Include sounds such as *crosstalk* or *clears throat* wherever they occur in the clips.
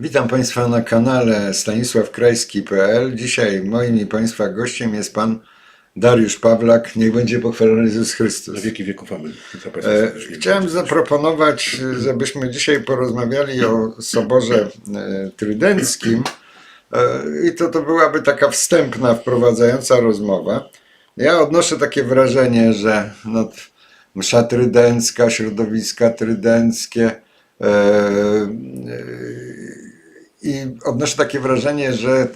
Witam Państwa na kanale stanisławkrajski.pl. Dzisiaj moim i Państwa gościem jest Pan Dariusz Pawlak. Niech będzie pochwalony Jezus Chrystus. Na wieki wieków amen. E. Chciałem zaproponować, żebyśmy dzisiaj porozmawiali o Soborze e, Trydenckim. E, I to, to byłaby taka wstępna, wprowadzająca rozmowa. Ja odnoszę takie wrażenie, że no, msza trydencka, środowiska trydenckie e, e, i odnoszę takie wrażenie, że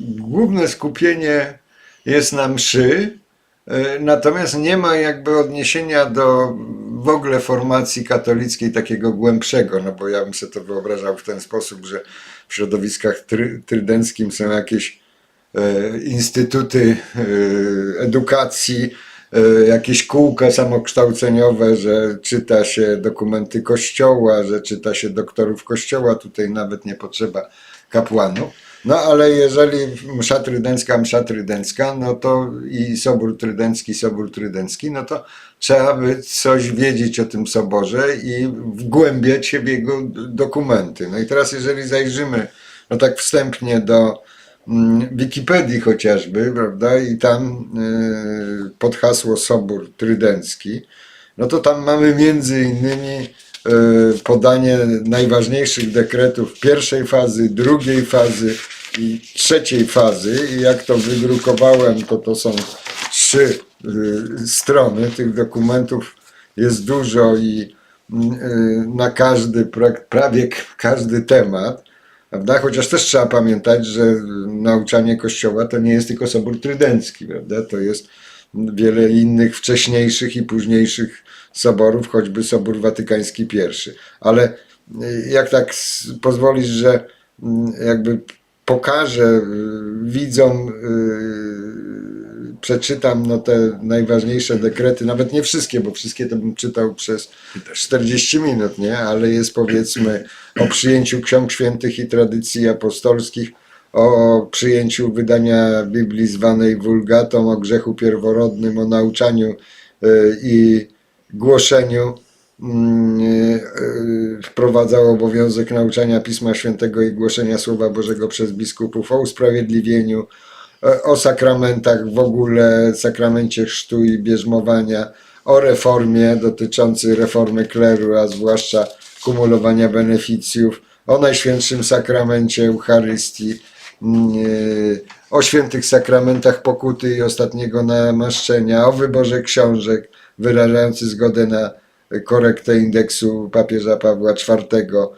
główne skupienie jest na mszy, e, natomiast nie ma jakby odniesienia do w ogóle formacji katolickiej takiego głębszego, no bo ja bym sobie to wyobrażał w ten sposób, że w środowiskach try, trydenckim są jakieś e, instytuty e, edukacji, jakieś kółka samokształceniowe, że czyta się dokumenty kościoła, że czyta się doktorów kościoła, tutaj nawet nie potrzeba kapłanów. No ale jeżeli msza trydencka, msza trydencka, no to i sobór trydencki, sobór trydencki, no to trzeba by coś wiedzieć o tym soborze i wgłębiać się w jego dokumenty. No i teraz jeżeli zajrzymy, no tak wstępnie do Wikipedii chociażby, prawda, i tam y, pod hasło Sobór Trydencki, no to tam mamy między innymi y, podanie najważniejszych dekretów pierwszej fazy, drugiej fazy i trzeciej fazy. I jak to wydrukowałem, to to są trzy y, strony. Tych dokumentów jest dużo i mm, na każdy, pra- prawie każdy temat. Prawda? Chociaż też trzeba pamiętać, że nauczanie Kościoła to nie jest tylko Sobór Trydencki, prawda? to jest wiele innych wcześniejszych i późniejszych soborów, choćby Sobór Watykański I. Ale y, jak tak pozwolisz, że mm, jakby pokażę y, widzom, y, przeczytam no, te najważniejsze dekrety, nawet nie wszystkie, bo wszystkie to bym czytał przez 40 minut, nie? ale jest powiedzmy o przyjęciu ksiąg świętych i tradycji apostolskich, o przyjęciu wydania Biblii zwanej Vulgatą, o grzechu pierworodnym, o nauczaniu y, i głoszeniu. Mm, y, y, Wprowadzał obowiązek nauczania Pisma Świętego i głoszenia Słowa Bożego przez biskupów, o usprawiedliwieniu, o sakramentach w ogóle, sakramencie chrztu i bierzmowania, o reformie dotyczącej reformy kleru, a zwłaszcza kumulowania beneficjów, o Najświętszym Sakramencie Eucharystii, mm, y, o świętych sakramentach pokuty i ostatniego namaszczenia, o wyborze książek wyrażający zgodę na korektę indeksu papieża Pawła IV, o,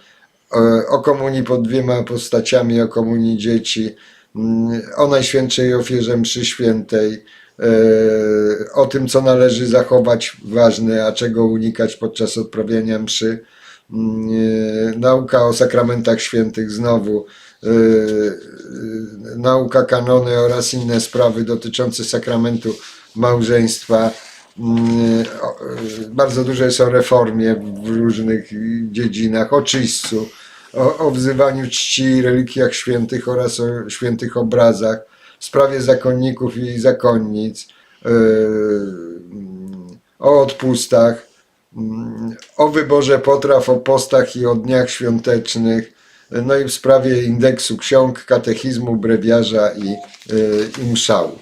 o komunii pod dwiema postaciami, o komunii dzieci, o Najświętszej ofierze mszy świętej, e, o tym, co należy zachować ważne, a czego unikać podczas odprawiania mszy, Mm, e, nauka o sakramentach świętych znowu, e, nauka kanony oraz inne sprawy dotyczące sakramentu małżeństwa. Mm, Bardzo dużo jest o reformie w różnych dziedzinach, o czyśćcu, o, o wzywaniu czci, religiach świętych oraz o świętych obrazach, w sprawie zakonników i zakonnic, mm, o odpustach, mm, o wyborze potraw, o postach i o dniach świątecznych, no i w sprawie indeksu ksiąg, katechizmu, brewiarza i, e, i mszału.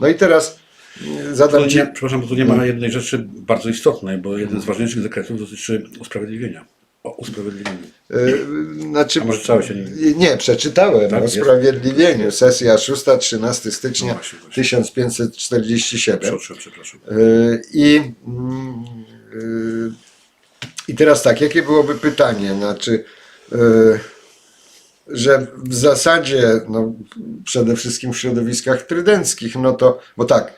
No i teraz mm, zadam Ci... przepraszam, bo tu nie ma jednej rzeczy bardzo istotnej, bo jeden z ważniejszych dekretów dotyczy usprawiedliwienia. O usprawiedliwieniu. E, Znaczy, A może o nim? Nie, przeczytałem Tak, o jest. sprawiedliwieniu. Sesja 6-13 stycznia No właśnie, właśnie. 1547. Przepraszam, przepraszam. E, I, mm, e, I teraz tak, jakie byłoby pytanie? Znaczy, że w zasadzie, no, przede wszystkim w środowiskach trydenckich, no to, bo tak,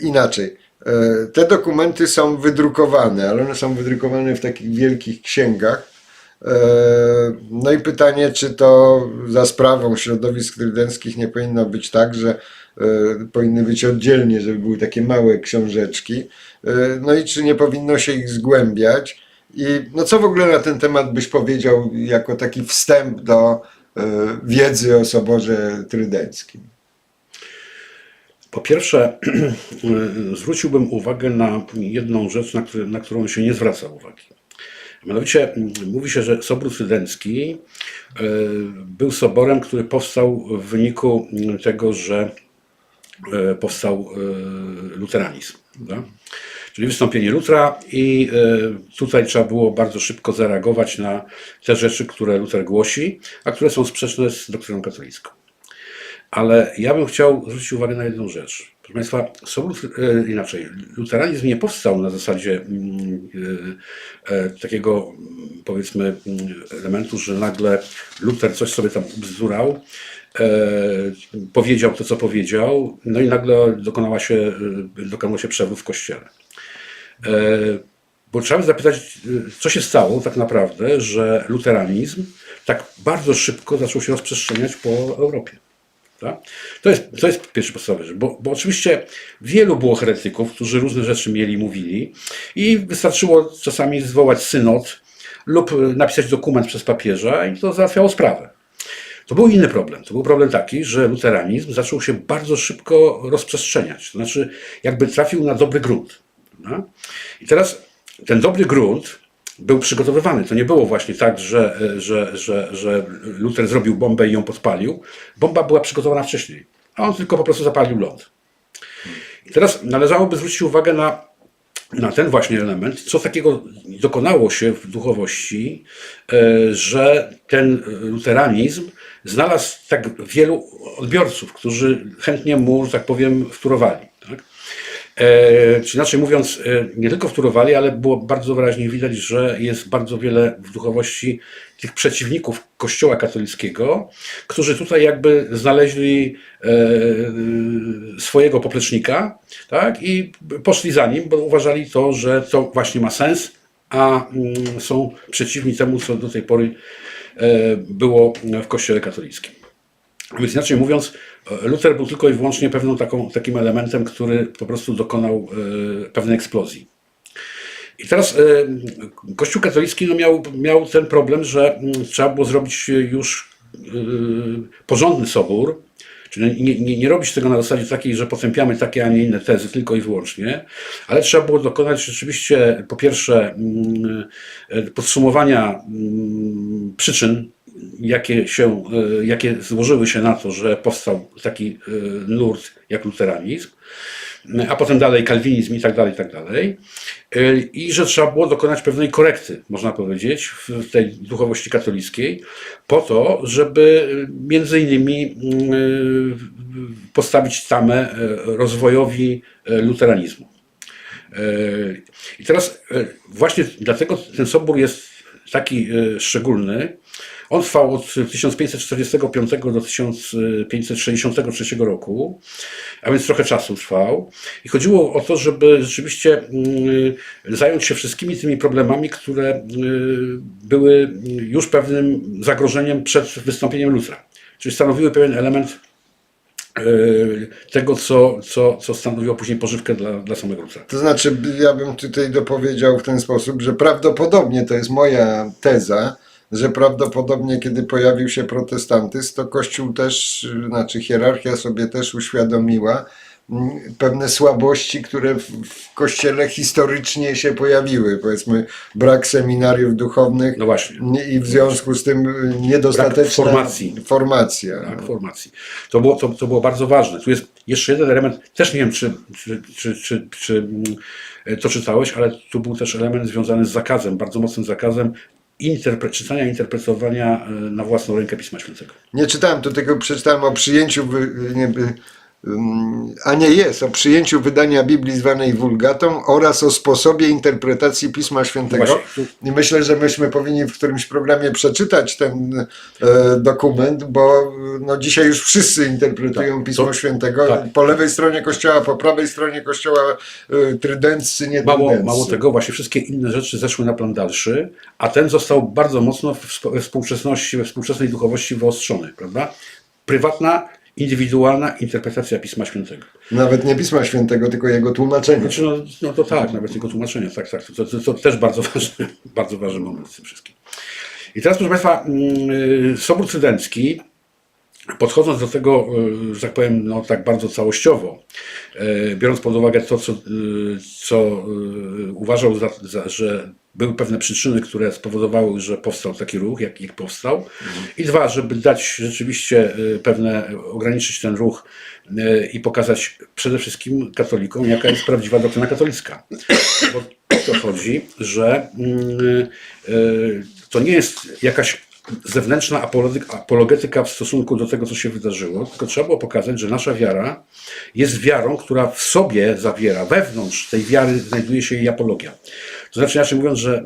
inaczej. E, Te dokumenty są wydrukowane, ale one są wydrukowane w takich wielkich księgach. E, No i pytanie, czy to za sprawą środowisk trydenckich nie powinno być tak, że e, powinny być oddzielnie, żeby były takie małe książeczki. No i czy nie powinno się ich zgłębiać? I no co w ogóle na ten temat byś powiedział jako taki wstęp do wiedzy o Soborze Trydenckim? Po pierwsze, *clears throat* zwróciłbym uwagę na jedną rzecz, na, który, na którą się nie zwraca uwagi. Mianowicie mm, mówi się, że Sobór Trydencki e, był soborem, który powstał w wyniku tego, że e, powstał e, luteranizm. Czyli wystąpienie Lutra i tutaj trzeba było bardzo szybko zareagować na te rzeczy, które Luther głosi, a które są sprzeczne z doktryną katolicką. Ale ja bym chciał zwrócić uwagę na jedną rzecz. Proszę Państwa, Sobór, e, inaczej, luteranizm nie powstał na zasadzie mm, e, e, takiego, mm, powiedzmy, mm, elementu, że nagle Luther coś sobie tam bzdurał, powiedział to, co powiedział, no i nagle dokonała się, dokonał się przewrót w kościele. Bo trzeba by zapytać, co się stało tak naprawdę, że luteranizm tak bardzo szybko zaczął się rozprzestrzeniać po Europie. Tak? To, jest, to jest pierwszy podstawowy rzecz, bo, bo oczywiście wielu było heretyków, którzy różne rzeczy mieli, mówili i wystarczyło czasami zwołać synod lub napisać dokument przez papieża i to załatwiało sprawę. To był inny problem. To był problem taki, że luteranizm zaczął się bardzo szybko rozprzestrzeniać. To znaczy, jakby trafił na dobry grunt. prawda? I teraz ten dobry grunt był przygotowywany. To nie było właśnie tak, że, że, że, że Luther zrobił bombę i ją podpalił. Bomba była przygotowana wcześniej, a on tylko po prostu zapalił ląd. I teraz należałoby zwrócić uwagę na, na ten właśnie element, co takiego dokonało się w duchowości, e, że ten luteranizm znalazł tak wielu odbiorców, którzy chętnie mu, że tak powiem, wtórowali. Tak? E, czy inaczej mówiąc, e, nie tylko wtórowali, ale było bardzo wyraźnie widać, że jest bardzo wiele w duchowości tych przeciwników Kościoła katolickiego, którzy tutaj jakby znaleźli e, swojego poplecznika tak, i poszli za nim, bo uważali to, że to właśnie ma sens, a mm, są przeciwni temu, co do tej pory było w Kościele katolickim. Więc inaczej mówiąc, Luther był tylko i wyłącznie pewną taką, takim elementem, który po prostu dokonał e, pewnej eksplozji. I teraz e, Kościół katolicki no miał, miał ten problem, że trzeba było zrobić już e, porządny sobór, czyli nie, nie, nie robić tego na zasadzie takiej, że potępiamy takie, a nie inne tezy tylko i wyłącznie, ale trzeba było dokonać rzeczywiście po pierwsze podsumowania przyczyn jakie, się, e, jakie złożyły się na to, że powstał taki e, nurt jak luteranizm, a potem dalej kalwinizm i tak dalej, i tak dalej. E, I że trzeba było dokonać pewnej korekty, można powiedzieć, w tej duchowości katolickiej, po to, żeby między innymi mm, postawić tamę rozwojowi luteranizmu. I teraz właśnie dlatego ten sobór jest taki szczególny, on trwał od 1545 do 1563 roku, a więc trochę czasu trwał. I chodziło o to, żeby rzeczywiście mm, zająć się wszystkimi tymi problemami, które y, były już pewnym zagrożeniem przed wystąpieniem Lutra. Czyli stanowiły pewien element y, tego, co, co, co stanowiło później pożywkę dla, dla samego Lutra. To znaczy, ja bym tutaj dopowiedział w ten sposób, że prawdopodobnie to jest moja teza, że prawdopodobnie kiedy pojawił się protestantyzm, to Kościół też, znaczy hierarchia sobie też uświadomiła mm, pewne słabości, które w, w Kościele historycznie się pojawiły. Powiedzmy, brak seminariów duchownych No i w związku z tym y, niedostateczna formacji. formacja. tak, formacji. To było, to, to było bardzo ważne. Tu jest jeszcze jeden element, też nie wiem, czy, czy, czy, czy, czy mm, to czytałeś, ale tu był też element związany z zakazem, bardzo mocnym zakazem interpre- czytania, interpretowania e, na własną rękę Pisma Świętego. Nie czytałem, to tylko przeczytałem o przyjęciu, a nie jest, o przyjęciu wydania Biblii zwanej Wulgatą oraz o sposobie interpretacji Pisma Świętego. I myślę, że myśmy powinni w którymś programie przeczytać ten e, dokument, bo no, dzisiaj już wszyscy interpretują Tak, Pismo to- Świętego. tak. Po lewej stronie kościoła, po prawej stronie kościoła e, trydenccy, nie Mało, trydenccy. mało tego, właśnie wszystkie inne rzeczy zeszły na plan dalszy, a ten został bardzo mocno we współczesności, we współczesnej duchowości wyostrzony, prawda? Prywatna, indywidualna interpretacja Pisma Świętego. Nawet nie Pisma Świętego, tylko jego tłumaczenie. Znaczy, no, no to tak, nawet jego tłumaczenia, tak, tak. To, to, to też bardzo *laughs* ważny, bardzo ważny moment w tym wszystkim. I teraz, proszę Państwa, mm, Sobór Trydencki podchodząc do tego, y, że tak powiem, no tak bardzo całościowo, y, biorąc pod uwagę to, co, y, co y, uważał, za, za, że były pewne przyczyny, które spowodowały, że powstał taki ruch, jaki powstał. I dwa, żeby dać rzeczywiście y, pewne, ograniczyć ten ruch y, i pokazać przede wszystkim katolikom, jaka jest prawdziwa doktryna katolicka. Bo o to chodzi, że mm, y, to nie jest jakaś zewnętrzna apologety- apologetyka w stosunku do tego, co się wydarzyło, tylko trzeba było pokazać, że nasza wiara jest wiarą, która w sobie zawiera, wewnątrz tej wiary znajduje się jej apologia. To znaczy, inaczej mówiąc, że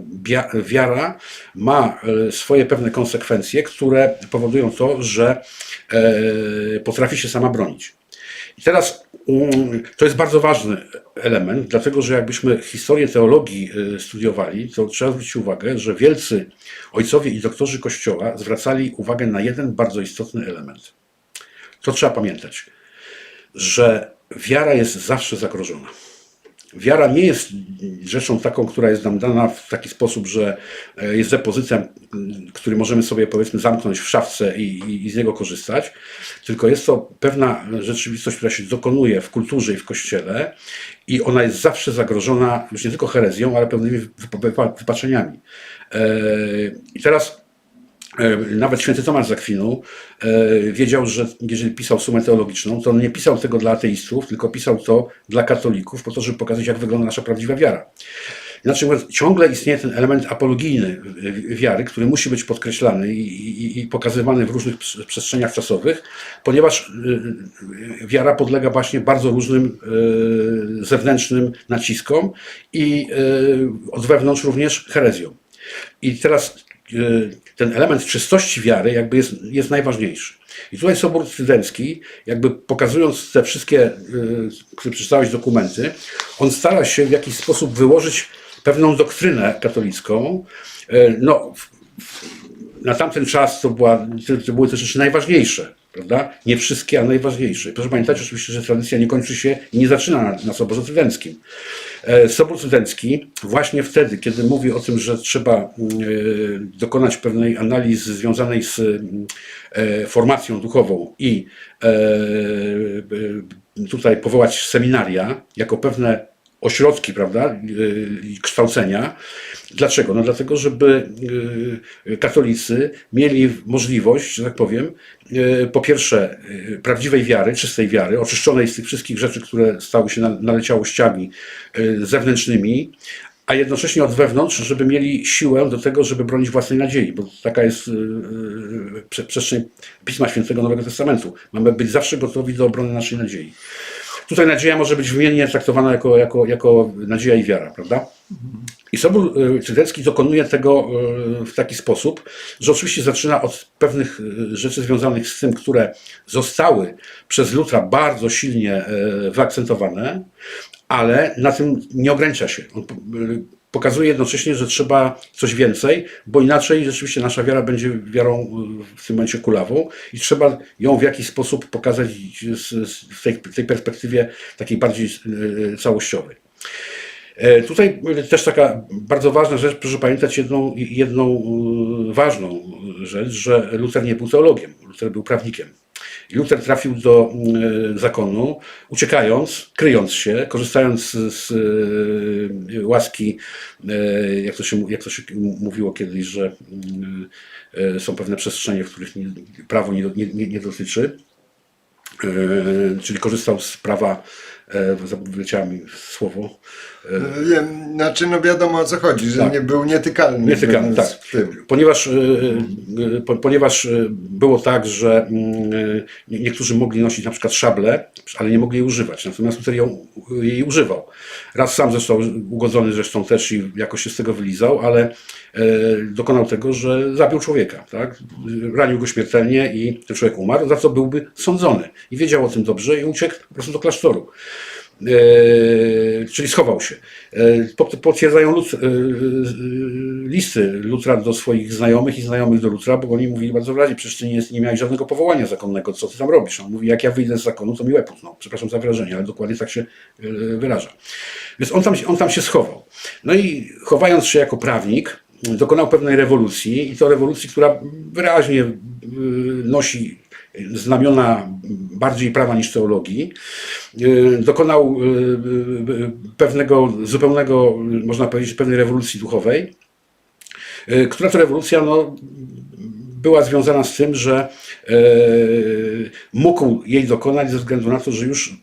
wiara ma e, swoje pewne konsekwencje, które powodują to, że e, potrafi się sama bronić. I teraz mm, to jest bardzo ważny element, dlatego że jakbyśmy historię teologii y, studiowali, to trzeba zwrócić uwagę, że wielcy ojcowie i doktorzy Kościoła zwracali uwagę na jeden bardzo istotny element. To trzeba pamiętać, że wiara jest zawsze zagrożona. Wiara nie jest rzeczą taką, która jest nam dana w taki sposób, że e, jest depozytem, m, który możemy sobie powiedzmy zamknąć w szafce i, i, i z niego korzystać, tylko jest to pewna rzeczywistość, która się dokonuje w kulturze i w kościele i ona jest zawsze zagrożona już nie tylko herezją, ale pewnymi wypa- wypa- wypaczeniami. E, I teraz Nawet święty Tomasz z e, wiedział, że jeżeli pisał sumę teologiczną, to on nie pisał tego dla ateistów, tylko pisał to dla katolików, po to, żeby pokazać, jak wygląda nasza prawdziwa wiara. Inaczej mówiąc, ciągle istnieje ten element apologijny e, wiary, który musi być podkreślany i, i, i pokazywany w różnych prze- przestrzeniach czasowych, ponieważ e, wiara podlega właśnie bardzo różnym e, zewnętrznym naciskom i e, od wewnątrz również herezjom. I teraz e, ten element czystości wiary jakby jest, jest najważniejszy. I tutaj Sobór Trydencki, jakby pokazując te wszystkie, e, które przeczytałeś dokumenty, on stara się w jakiś sposób wyłożyć pewną doktrynę katolicką. E, No, na tamten czas to, była, to były te rzeczy najważniejsze, prawda? Nie wszystkie, ale najważniejsze. Proszę pamiętać oczywiście, że tradycja nie kończy się i nie zaczyna na, na Soborze Trydenckim. E, Sobór Trydencki właśnie wtedy, kiedy mówi o tym, że trzeba e, dokonać pewnej analizy związanej z e, formacją duchową i tutaj powołać seminaria jako pewne ośrodki, prawda, y, kształcenia. Dlaczego? No dlatego, żeby y, katolicy mieli możliwość, że tak powiem, y, po pierwsze prawdziwej wiary, czystej wiary, oczyszczonej z tych wszystkich rzeczy, które stały się na- naleciałościami zewnętrznymi, a jednocześnie od wewnątrz, żeby mieli siłę do tego, żeby bronić własnej nadziei, bo taka jest prze- przestrzeń Pisma Świętego Nowego Testamentu. Mamy być zawsze gotowi do obrony naszej nadziei. Tutaj nadzieja może być wymiennie traktowana jako, jako, jako nadzieja i wiara, prawda? I Sobór y, Trydencki dokonuje tego y, w taki sposób, że oczywiście zaczyna od pewnych y, rzeczy związanych z tym, które zostały przez Lutra bardzo silnie wyakcentowane, ale na tym nie ogranicza się. On pokazuje jednocześnie, że trzeba coś więcej, bo inaczej rzeczywiście nasza wiara będzie wiarą y, w tym momencie kulawą i trzeba ją w jakiś sposób pokazać w tej, tej perspektywie takiej bardziej całościowej. E, Tutaj też taka bardzo ważna rzecz, proszę pamiętać jedną, jedną ważną rzecz, że Luther nie był teologiem, Luther był prawnikiem. Luther trafił do y, zakonu, uciekając, kryjąc się, korzystając z, y, łaski, y, jak to, się, jak to się mówiło kiedyś, że y, y, są pewne przestrzenie, w których prawo nie, nie, nie, dotyczy. Czyli korzystał z prawa, e, wyleciało słowo, Wiem, znaczy no wiadomo o co chodzi, że Tak. nie był nietykalny. Nietykalny, tak. Ponieważ, e, e, po- ponieważ e, było tak, że mm, e, nie- niektórzy mogli nosić na przykład szable, ale nie mogli jej używać. Natomiast Luther ją, jej używał. Raz sam został ugodzony zresztą też i jakoś się z tego wylizał, ale e, dokonał tego, że zabił człowieka. Tak? Ranił go śmiertelnie i ten człowiek umarł, za co byłby sądzony. I wiedział o tym dobrze i uciekł po prostu do klasztoru. E, czyli schował się. E, po- potwierdzają e, listy Lutra do swoich znajomych i znajomych do Lutra, bo oni mówili bardzo wyraźnie, przecież ty nie, jest- nie miałeś żadnego powołania zakonnego, co ty tam robisz? On mówi, jak ja wyjdę z zakonu, to mi łeb utną. Przepraszam za wyrażenie, ale dokładnie tak się wyraża. Więc on tam, on tam się schował. No i chowając się jako prawnik, dokonał pewnej rewolucji i to rewolucji, która wyraźnie nosi znamiona bardziej prawa niż teologii. Y, Dokonał y, y, pewnego zupełnego, można powiedzieć, pewnej rewolucji duchowej, która to rewolucja no, była związana z tym, że mógł jej dokonać ze względu na to, że już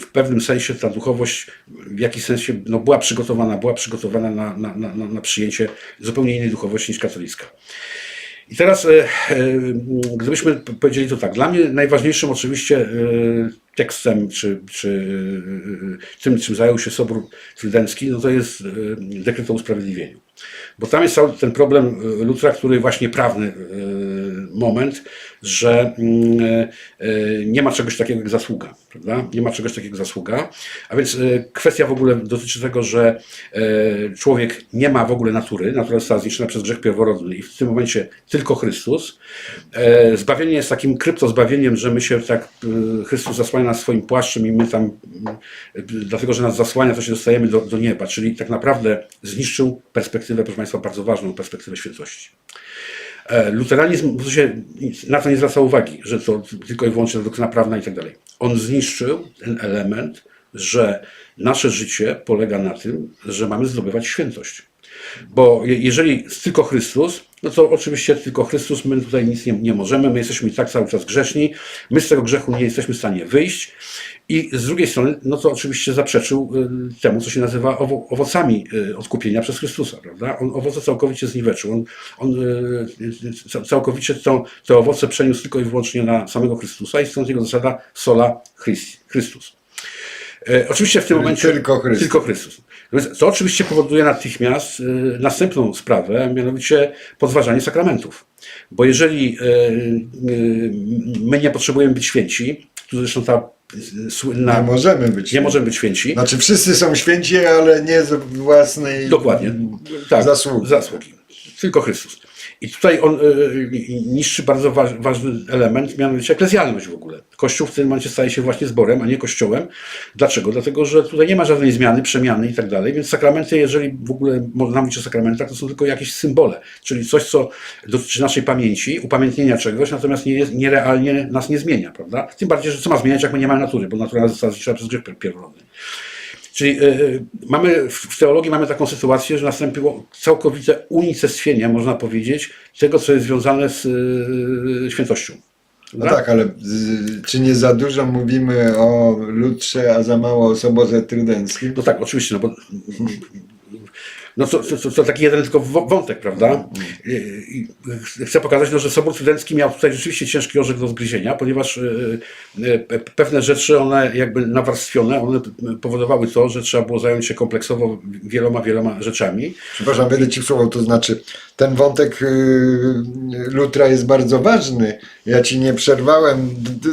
w pewnym sensie ta duchowość w jakiś sensie no, była przygotowana, była przygotowana na, na, na, na- na przyjęcie zupełnie innej duchowości niż katolicka. I teraz, e, e, gdybyśmy powiedzieli to tak, dla mnie najważniejszym oczywiście e, tekstem, czy, czy tym, czym zajął się Sobór Trydencki, no to jest dekret o usprawiedliwieniu. Bo tam jest cały ten problem e, Lutra, który właśnie prawny e, moment, że mm, e, nie ma czegoś takiego jak zasługa, prawda? Nie ma czegoś takiego jak zasługa. A więc kwestia w ogóle dotyczy tego, że człowiek nie ma w ogóle natury, natura została zniszczona przez grzech pierworodny i w tym momencie tylko Chrystus. E, Zbawienie jest takim kryptozbawieniem, że my się tak, Chrystus zasłania nas swoim płaszczem i my tam, dlatego że nas zasłania, to się dostajemy do, do nieba, czyli tak naprawdę zniszczył perspektywę, proszę Państwa, bardzo ważną perspektywę świętości. E, Luteranizm na to nie zwraca uwagi, że to tylko i wyłącznie doktryna prawna i tak dalej. On zniszczył ten element, że nasze życie polega na tym, że mamy zdobywać świętość. Bo je- jeżeli tylko Chrystus, no to oczywiście tylko Chrystus, my tutaj nic nie, nie możemy, my jesteśmy i tak cały czas grzeszni, my z tego grzechu nie jesteśmy w stanie wyjść. I z drugiej strony, no to oczywiście zaprzeczył y, temu, co się nazywa owo, owocami y, odkupienia przez Chrystusa, prawda? On owoce całkowicie zniweczył, on, on y, ca- całkowicie to, te owoce przeniósł tylko i wyłącznie na samego Chrystusa i stąd jego zasada sola Christi, Chrystus. E, Oczywiście w tym Czyli momencie tylko Chrystus. Tylko Chrystus. Więc to oczywiście powoduje natychmiast y, następną sprawę, a mianowicie podważanie sakramentów. Bo jeżeli y, y, my nie potrzebujemy być święci, tu zresztą ta słynna. Nie możemy być. nie możemy być święci. Znaczy wszyscy są święci, ale nie z własnej Dokładnie. Tak, zasługi. zasługi. Tylko Chrystus. I tutaj on y, niszczy bardzo waż, ważny element, mianowicie eklezjalność w ogóle. Kościół w tym momencie staje się właśnie zborem, a nie kościołem. Dlaczego? Dlatego, że tutaj nie ma żadnej zmiany, przemiany i tak dalej, więc sakramenty, jeżeli w ogóle można mówić o sakramentach, to są tylko jakieś symbole, czyli coś, co dotyczy naszej pamięci, upamiętnienia czegoś, natomiast nie jest, nierealnie nas nie zmienia, prawda? Tym bardziej, że co ma zmieniać, jak my nie mamy natury, bo natura została zniszczona przez grzech pierworodny. Czyli y, mamy w, teologii mamy taką sytuację, że nastąpiło całkowite unicestwienie, można powiedzieć, tego, co jest związane z y, świętością. No tak, ale czy nie za dużo mówimy o Lutrze, a za mało o Soborze Trydenckim? No tak, oczywiście, no bo no to, to, to, taki jeden tylko wątek, prawda? I chcę pokazać, no, że Sobór Trydencki miał tutaj rzeczywiście ciężki orzech do zgryzienia, ponieważ y, y, pe- pewne rzeczy, one jakby nawarstwione, one powodowały to, że trzeba było zająć się kompleksowo wieloma, wieloma rzeczami. Przepraszam, będę ci słowo, to znaczy ten wątek y, Lutra jest bardzo ważny. Ja ci nie przerwałem,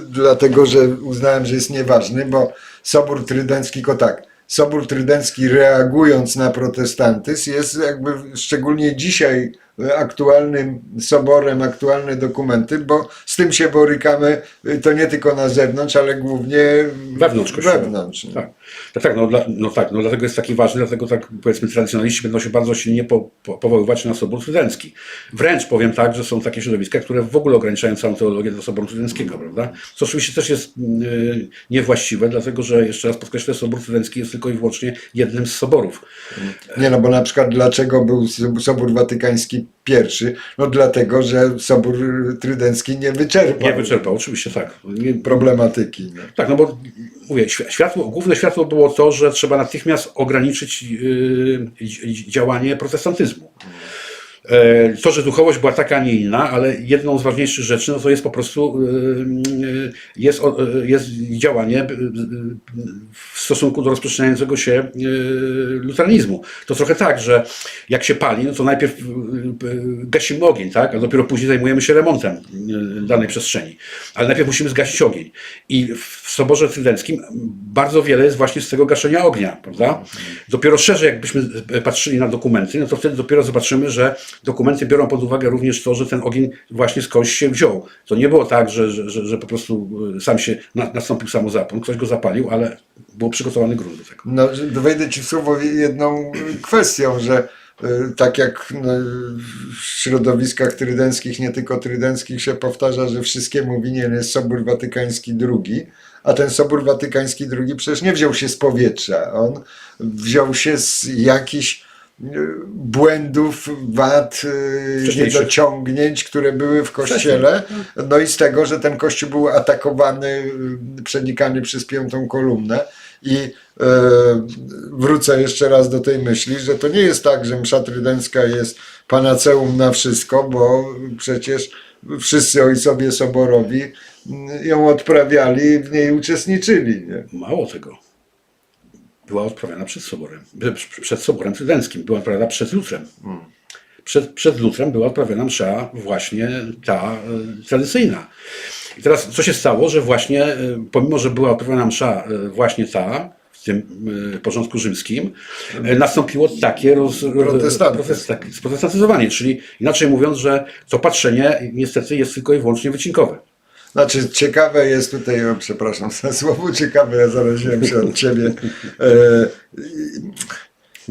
dlatego że uznałem, że jest nieważny, bo Sobór Trydencki, tylko tak, Sobór Trydencki reagując na protestantyzm jest jakby szczególnie dzisiaj aktualnym soborem, aktualne dokumenty, bo z tym się borykamy y, to nie tylko na zewnątrz, ale głównie Wewnątrz kościoła. wewnątrz. no. Tak, tak, tak, no, dla, no tak, no dlatego jest taki ważny, dlatego tak powiedzmy tradycjonaliści będą się bardzo silnie po, po, powoływać na Sobór Trydencki. Wręcz powiem tak, że są takie środowiska, które w ogóle ograniczają całą teologię do Soboru Trydenckiego, prawda? Co oczywiście też jest yy, niewłaściwe, dlatego że jeszcze raz podkreślę, Sobór Trydencki jest tylko i wyłącznie jednym z soborów. Nie no, bo na przykład dlaczego był Sob- Sobór Watykański pierwszy? No dlatego, że Sobór Trydencki nie wyczerpał Nie wyczerpał, oczywiście tak. Nie, problematyki. No. Tak, no bo mówię, świ- światło, główne światło było to, że trzeba natychmiast ograniczyć yy, dzi- działanie protestantyzmu. E, To, że duchowość była taka, a nie inna, ale jedną z ważniejszych rzeczy no to jest po prostu yy, yy, jest, jest działanie w stosunku do rozprzestrzeniającego się luteranizmu. To trochę tak, że jak się pali, no to najpierw gasimy ogień, tak? a dopiero później zajmujemy się remontem danej przestrzeni. Ale najpierw musimy zgasić ogień. I w Soborze Trydenckim bardzo wiele jest właśnie z tego gaszenia ognia, prawda? Dopiero szerzej, jakbyśmy patrzyli na dokumenty, no to wtedy dopiero zobaczymy, że dokumenty biorą pod uwagę również to, że ten ogień właśnie skądś się wziął. To nie było tak, że, że, że, po prostu y, sam się na, nastąpił samozapłon, ktoś go zapalił, ale był przygotowany grunt do tego. No, wejdę ci w słowo jedną kwestią, że y, tak jak no, w środowiskach trydenckich, nie tylko trydenckich się powtarza, że wszystkiemu winien jest Sobór Watykański II, a ten Sobór Watykański II przecież nie wziął się z powietrza, on wziął się z jakichś błędów, wad, y, niedociągnięć, które były w kościele, no i z tego, że ten kościół był atakowany, y, przenikany przez piątą kolumnę i e, wrócę jeszcze raz do tej myśli, że to nie jest tak, że msza trydencka jest panaceum na wszystko, bo przecież wszyscy ojcowie soborowi ją odprawiali i w niej uczestniczyli. Nie? Mało tego. Była odprawiana przed soborem, prze- przed soborem trydenckim, była odprawiana przed lutrem. Przed, przed lutrem była odprawiana msza właśnie ta e, tradycyjna. I teraz co się stało, że właśnie e, pomimo, że była odprawiana msza e, właśnie ta, w tym e, porządku rzymskim, e, nastąpiło takie roz, Protestantyzm. protest- sprotestantyzowanie, czyli inaczej mówiąc, że to patrzenie niestety jest tylko i wyłącznie wycinkowe. Znaczy, ciekawe jest tutaj, przepraszam za *laughs* słowo, ciekawe, ja zaraziłem się od ciebie, e,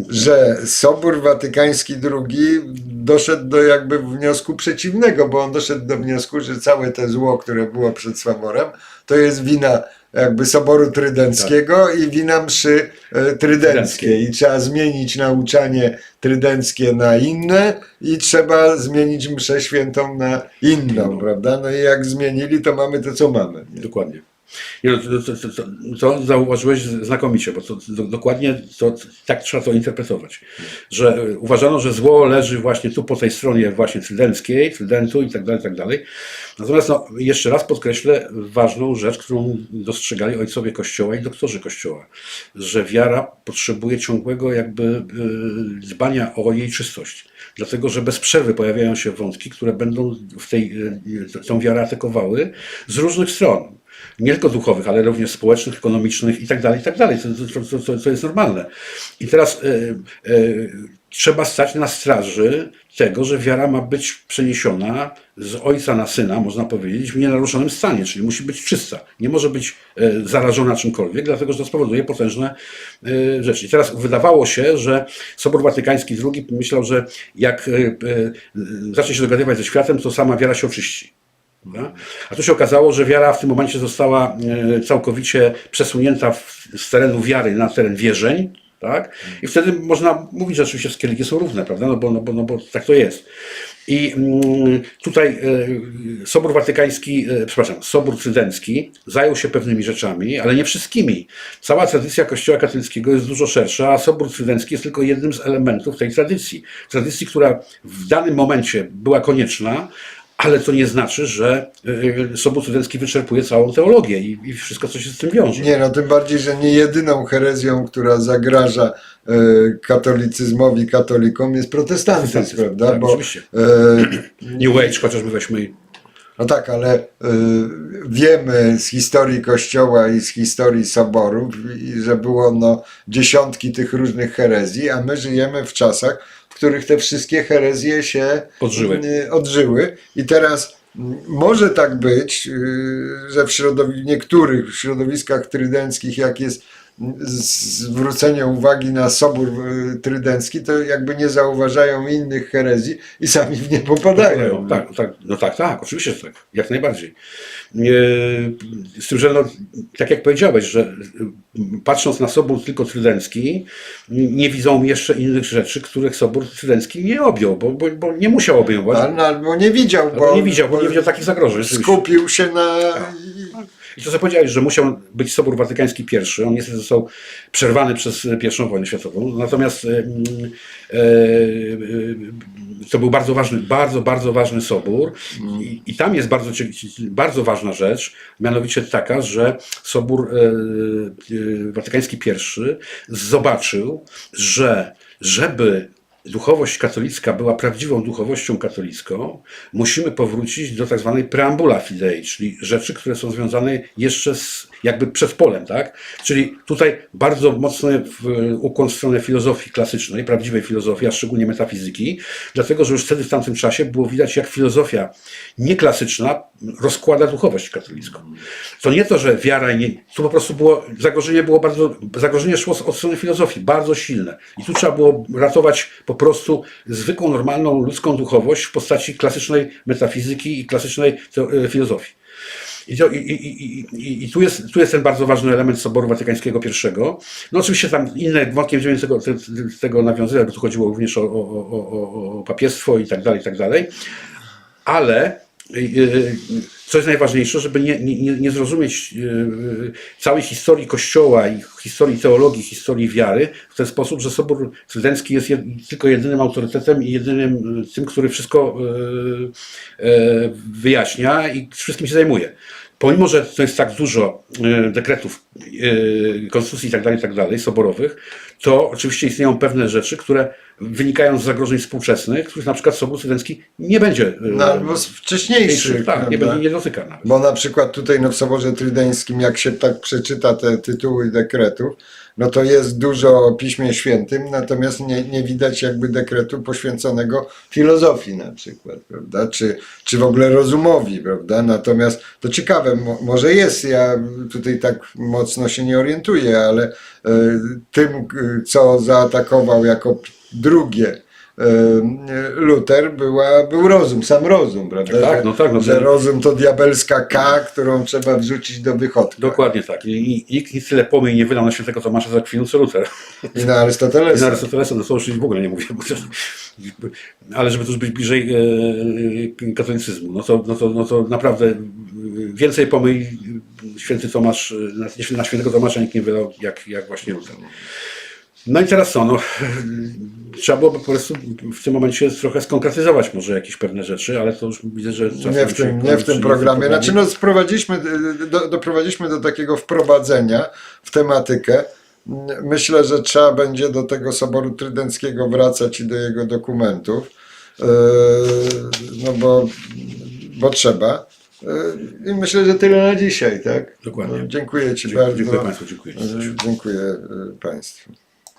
że Sobór Watykański II doszedł do jakby wniosku przeciwnego, bo on doszedł do wniosku, że całe te zło, które było przed Soborem, to jest wina jakby Soboru Trydenckiego i wina mszy e, trydenckiej. I trzeba zmienić nauczanie trydenckie na inne i trzeba zmienić mszę świętą na inną, prawda? No i jak zmienili, to mamy to, co mamy. Nie? Dokładnie. Nie, no, to, to, to, to zauważyłeś znakomicie, bo to, do, dokładnie to, tak trzeba to interpretować. Że uważano, że zło leży właśnie tu po tej stronie właśnie trydenckiej, trydentu i tak dalej, tak dalej. Natomiast no, jeszcze raz podkreślę ważną rzecz, którą dostrzegali ojcowie Kościoła i doktorzy Kościoła, że wiara potrzebuje ciągłego jakby e, dbania o jej czystość. Dlatego, że bez przerwy pojawiają się wątki, które będą w tej, e, tą wiarę atakowały z różnych stron nie tylko duchowych, ale również społecznych, ekonomicznych i tak dalej, i tak dalej. To jest normalne. I teraz e, e, trzeba stać na straży tego, że wiara ma być przeniesiona z ojca na syna, można powiedzieć, w nienaruszonym stanie, czyli musi być czysta. Nie może być e, zarażona czymkolwiek, dlatego że to spowoduje potężne rzeczy. I teraz wydawało się, że Sobór Watykański II myślał, że jak zacznie się dogadywać ze światem, to sama wiara się oczyści. A tu się okazało, że wiara w tym momencie została e, całkowicie przesunięta z terenu wiary na teren wierzeń. Tak? I wtedy można mówić, że oczywiście wszystkie religie są równe, prawda? No bo, no bo, no bo tak to jest. I mm, tutaj e, Sobór Watykański, e, przepraszam, Sobór Trydencki zajął się pewnymi rzeczami, ale nie wszystkimi. Cała tradycja Kościoła katolickiego jest dużo szersza, a Sobór Trydencki jest tylko jednym z elementów tej tradycji. Tradycji, która w danym momencie była konieczna, ale to nie znaczy, że y, Sobór Trydencki wyczerpuje całą teologię i, i wszystko, co się z tym wiąże. Nie, no tym bardziej, że nie jedyną herezją, która zagraża e, katolicyzmowi, katolikom jest protestantyzm, Protestantyzm, prawda? tak, Bo, oczywiście. e, New Age, chociażby weźmy. no tak, ale e, wiemy z historii Kościoła i z historii soborów, że było no, dziesiątki tych różnych herezji, a my żyjemy w czasach, w których te wszystkie herezje się Odżyły. y, odżyły. I teraz może tak być, y, że w środowi- niektórych środowiskach trydenckich, jak jest zwrócenie uwagi na sobór y, trydencki, to jakby nie zauważają innych herezji i sami w nie popadają. Tak, tak, no tak, tak, oczywiście, tak, jak najbardziej. Z tym, że no, tak jak powiedziałeś, że patrząc na Sobór tylko Trydencki, nie widzą jeszcze innych rzeczy, których Sobór Trydencki nie objął, bo, bo, bo nie musiał no, Albo nie widział, Albo bo nie widział, bo nie widział takich zagrożeń. skupił się na... I to, co powiedziałeś, że musiał być Sobór Watykański I, on niestety został przerwany przez I wojnę światową, natomiast e, e, to był bardzo ważny, bardzo, bardzo ważny Sobór. I, i tam jest bardzo, bardzo ważna rzecz, mianowicie taka, że Sobór e, Watykański I zobaczył, że żeby duchowość katolicka była prawdziwą duchowością katolicką, musimy powrócić do tak zwanej preambula fidei, czyli rzeczy, które są związane jeszcze z jakby przedpolem, tak? Czyli tutaj bardzo mocny w- ukłon w stronę filozofii klasycznej, prawdziwej filozofii, a szczególnie metafizyki, dlatego że już wtedy w tamtym czasie było widać, jak filozofia nieklasyczna rozkłada duchowość katolicką. To nie to, że wiara nie. Tu po prostu było, zagrożenie było bardzo, zagrożenie szło od strony filozofii, bardzo silne. I tu trzeba było ratować po prostu zwykłą, normalną ludzką duchowość w postaci klasycznej metafizyki i klasycznej filozofii. I, i, i, i, tu jest, tu jest ten bardzo ważny element Soboru Watykańskiego I. No oczywiście tam inne wątki będziemy tego, te, tego nawiązywać, bo tu chodziło również o, o, o, o, o papiestwo i tak dalej, i tak dalej. Ale co jest najważniejsze, żeby nie, nie, nie zrozumieć yy, całej historii Kościoła i historii teologii, historii wiary w ten sposób, że Sobór Trydencki jest jed, tylko jedynym autorytetem i jedynym tym, który wszystko wyjaśnia i wszystkim się zajmuje. Pomimo, że to jest tak dużo yy, dekretów, yy, konstytucji i tak dalej, i tak soborowych, to oczywiście istnieją pewne rzeczy, które wynikają z zagrożeń współczesnych, których na przykład Sobór Trydencki nie będzie yy, No, albo z wcześniejszych. tak, nie, będzie, nie dotyka nawet. Bo na przykład tutaj no, w Soborze Trydeńskim, jak się tak przeczyta te tytuły dekretów, no to jest dużo o Piśmie Świętym, natomiast nie, nie widać jakby dekretu poświęconego filozofii na przykład, prawda? Czy, czy w ogóle rozumowi, prawda? Natomiast to ciekawe, mo, może jest, ja tutaj tak mocno się nie orientuję, ale e, tym, e, co zaatakował jako drugie Luter była, był rozum, sam rozum, prawda? Tak, Że- no tak, no że rozum to diabelska K, którą trzeba wrzucić do wychodka. Dokładnie tak. I, i nikt nic tyle pomyj nie wydał na świętego Tomasza z Akwinu co Luther. I na I na Arystotelesa. Arystotelesa, no to już w ogóle nie mówię. To, *laughs* ale żeby też być bliżej e, katolicyzmu, no to, no, to, no to naprawdę e, więcej pomyj święty Tomasz, e, na, na świętego Tomasza nikt nie wydał jak, jak właśnie Luther. No i teraz co? No, trzeba było po prostu w tym momencie trochę skonkretyzować może jakieś pewne rzeczy, ale to już widzę, że Nie w tym, nie w tym programie. Znaczy, no, sprowadziliśmy, do, doprowadziliśmy do takiego wprowadzenia w tematykę. Myślę, że trzeba będzie do tego Soboru Trydenckiego wracać i do jego dokumentów. Yy, No bo, bo trzeba. Yy, I myślę, że tyle na dzisiaj, tak? Dokładnie. Dziękuję Ci Dziękuję, bardzo. dziękuję Państwu, dziękuję. Yy, Dziękuję Państwu.